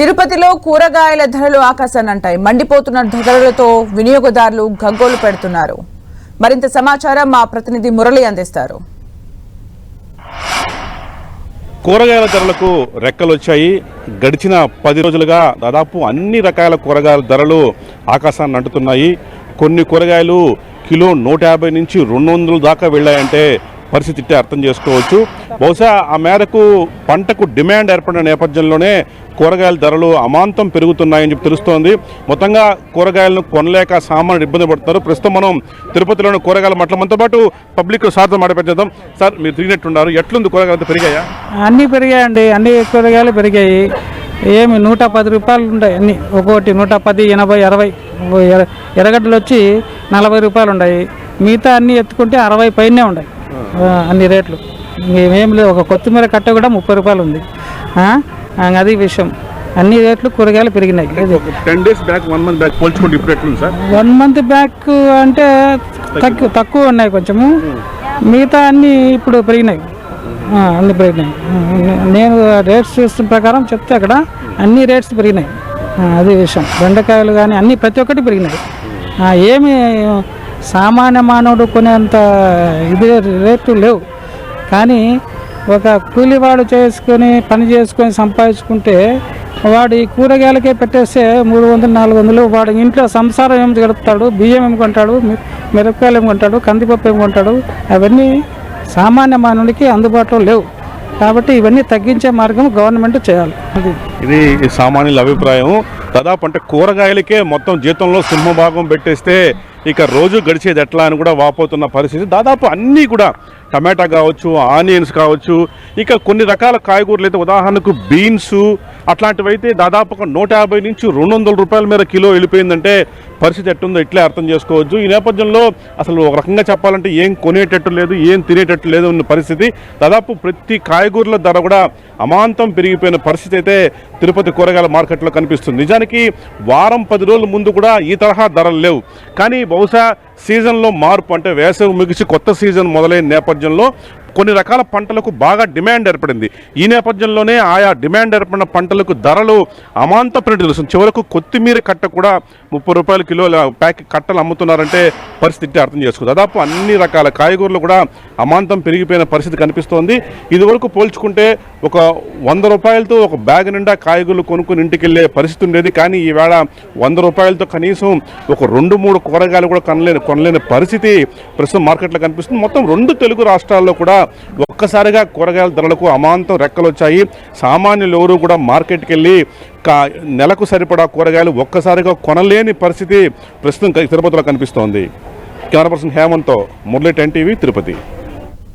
తిరుపతిలో కూరగాయల ధరలు ఆకాశాన్ని అంటాయి మండిపోతున్న ధరలతో వినియోగదారులు గగ్గోలు పెడుతున్నారు. మరింత సమాచారం మా ప్రతినిధి మురళి అందిస్తారు. కూరగాయల ధరలకు రెక్కలు వచ్చాయి గడిచిన పది రోజులుగా దాదాపు అన్ని రకాల కూరగాయల ధరలు ఆకాశాన్ని అంటుతున్నాయి. కొన్ని కూరగాయలు కిలో నూట యాభై నుంచి రెండు వందలు దాకా వెళ్ళాయంటే పరిస్థితి ఇట్టే అర్థం చేసుకోవచ్చు. బహుశా ఆ మేరకు పంటకు డిమాండ్ ఏర్పడిన నేపథ్యంలోనే కూరగాయల ధరలు అమాంతం పెరుగుతున్నాయని చెప్పి తెలుస్తోంది. మొత్తంగా కూరగాయలను కొనలేక సామాన్యులు ఇబ్బంది పడుతున్నారు. ప్రస్తుతం మనం తిరుపతిలోని కూరగాయల మట్ల మనతో పాటు పబ్లిక్ సార్తో మాట్లాడేద్దాం సార్ మీరు తిరిగినట్టున్నారు. ఎట్లుంది కూరగాయలు పెరిగాయా? అన్నీ పెరిగాయండి. అన్ని కూరగాయలు పెరిగాయి. ఏమి నూట పది రూపాయలు ఉన్నాయి అన్ని ఒక్కొక్కటి నూట పది ఎనభై అరవై ఎర్రగడ్డలు వచ్చి నలభై రూపాయలు ఉన్నాయి మిగతా అన్నీ ఎత్తుకుంటే అరవై పైనే ఉన్నాయి అన్ని రేట్లు. ఇంకేం లేదు ఒక కొత్తిమీర కట్ట కూడా ముప్పై రూపాయలు ఉంది. అది విషయం అన్ని రేట్లు కూరగాయలు పెరిగినాయి. ఇది. ఒక ten days back one month back పోల్చుకుంటే ఇప్పుడు ఎట్లుంది సార్? వన్ మంత్ బ్యాక్ అంటే తక్కువ తక్కువ ఉన్నాయి కొంచెము. మిగతా అన్ని ఇప్పుడు పెరిగినాయి. ఆ, అన్ని పెరిగినాయి. నేను రేట్స్ చూస్తున్న ప్రకారం చెప్తే అక్కడ అన్ని రేట్స్ పెరిగినాయి. అది విషయం బెండకాయలు కానీ అన్ని ప్రతి ఒక్కటి పెరిగినాయి. ఆ, ఏమి సామాన్య మానవుడు కొనేంత ఇది రేట్లు లేవు. కానీ ఒక కూలివాడు చేసుకొని పని చేసుకొని సంపాదించుకుంటే వాడు ఈ కూరగాయలకే పెట్టేస్తే మూడు వందలు నాలుగు వందలు. వాడు ఇంట్లో సంసారం ఏం గడుపుతాడు బియ్యం ఏమి కొంటాడు? మిరపకాయలు ఏం కొంటాడు? కందిపప్పు ఏం కొంటాడు? అవన్నీ సామాన్య మానవుడికి అందుబాటులో లేవు. కాబట్టి ఇవన్నీ తగ్గించే మార్గం గవర్నమెంట్ చేయాలి. అది. ఇది సామాన్యుల అభిప్రాయం. దాదాపు అంటే కూరగాయలకే మొత్తం జీతంలో సింహభాగం పెట్టేస్తే ఇక రోజు గడిచేది ఎట్లా అని కూడా వాపోతున్న పరిస్థితి. దాదాపు అన్నీ కూడా టమాటా కావచ్చు ఆనియన్స్ కావచ్చు ఇక కొన్ని రకాల కాయగూరలు అయితే ఉదాహరణకు బీన్స్ అట్లాంటివైతే దాదాపు ఒక నూట యాభై నుంచి రెండు వందల రూపాయల మీద కిలో వెళ్ళిపోయిందంటే పరిస్థితి ఎట్టుందో ఇట్లే అర్థం చేసుకోవచ్చు. ఈ నేపథ్యంలో అసలు ఒక రకంగా చెప్పాలంటే ఏం కొనేటట్టు లేదు ఏం తినేటట్టు లేదు ఉన్న పరిస్థితి. దాదాపు ప్రతి కాయగూరల ధర కూడా అమాంతం పెరిగిపోయిన పరిస్థితి అయితే తిరుపతి కూరగాయల మార్కెట్లో కనిపిస్తుంది. నిజానికి వారం పది రోజుల ముందు కూడా ఈ తరహా ధరలు లేవు. కానీ బహుశా సీజన్లో మార్పు అంటే వేసవి ముగిసి కొత్త సీజన్ మొదలైన నేపథ్యంలో కొన్ని రకాల పంటలకు బాగా డిమాండ్ ఏర్పడింది. ఈ నేపథ్యంలోనే ఆయా డిమాండ్ ఏర్పడిన పంటలకు ధరలు అమాంత పెరిగి తెలుస్తుంది చివరకు కొత్తిమీర కట్ట కూడా ముప్పై రూపాయల కిలోల ప్యాక్ కట్టలు అమ్ముతున్నారంటే పరిస్థితి అర్థం చేసుకో దాదాపు అన్ని రకాల కాయగూరలు కూడా అమాంతం పెరిగిపోయిన పరిస్థితి కనిపిస్తోంది. ఇదివరకు పోల్చుకుంటే ఒక వంద రూపాయలతో ఒక బ్యాగ్ నిండా కాయగూరలు కొనుక్కుని ఇంటికి వెళ్ళే పరిస్థితి ఉండేది. కానీ ఈవేళ వంద రూపాయలతో కనీసం ఒక రెండు మూడు కూరగాయలు కూడా కొనలేని కొనలేని పరిస్థితి ప్రస్తుతం మార్కెట్లో కనిపిస్తుంది. మొత్తం రెండు తెలుగు రాష్ట్రాల్లో కూడా ఒక్కసారిగా కూరగాయల ధరలకు అమాంతం రెక్కలు వచ్చాయి సామాన్యులు ఎవరు కూడా మార్కెట్కి వెళ్ళి కా నెలకు సరిపడా కూరగాయలు ఒక్కసారిగా కొనలేని పరిస్థితి ప్రస్తుతం తిరుపతిలో కనిపిస్తోంది. కెమెరా పర్సన్ హేమంత్తో మురళి టెన్ టీవీ తిరుపతి.